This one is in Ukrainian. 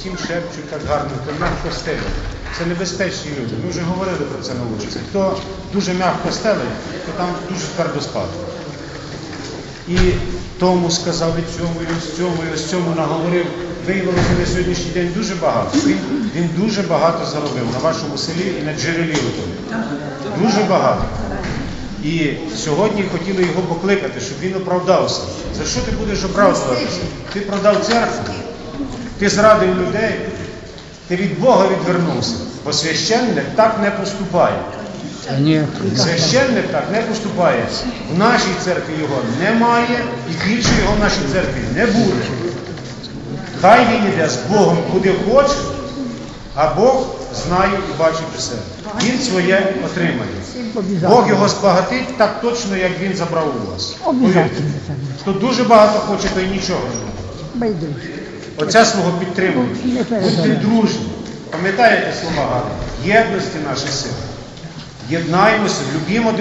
всім шепчуть так гарно, то м'яко стелять. Це небезпечні люди. Ми вже говорили про це на вулиці. Хто дуже м'яко стелить, то там дуже твердо спати. І тому сказав і цьому, і ось цьому, і ось цьому наговорив. Виявилося на сьогоднішній день дуже багато. Він, він дуже багато заробив на вашому селі і на джерелі отому. Дуже багато. І сьогодні хотіли його покликати, щоб він оправдався. За що ти будеш оправдуватися? Ти продав церкву, ти зрадив людей, ти від Бога відвернувся. Бо священник так не поступає. Священник так не поступає. В нашій церкві його немає і більше його в нашій церкві не буде. Хай він іде з Богом куди хоче, а Бог знає і бачить усе. Він своє отримає. Бог його збагатить так точно, як він забрав у вас. Повірте. Хто дуже багато хоче, то й нічого не має. Оце свого підтримуйте. Будьте дружні. Пам'ятаєте слова? Єдності наші сили. Єднаємося, любімо один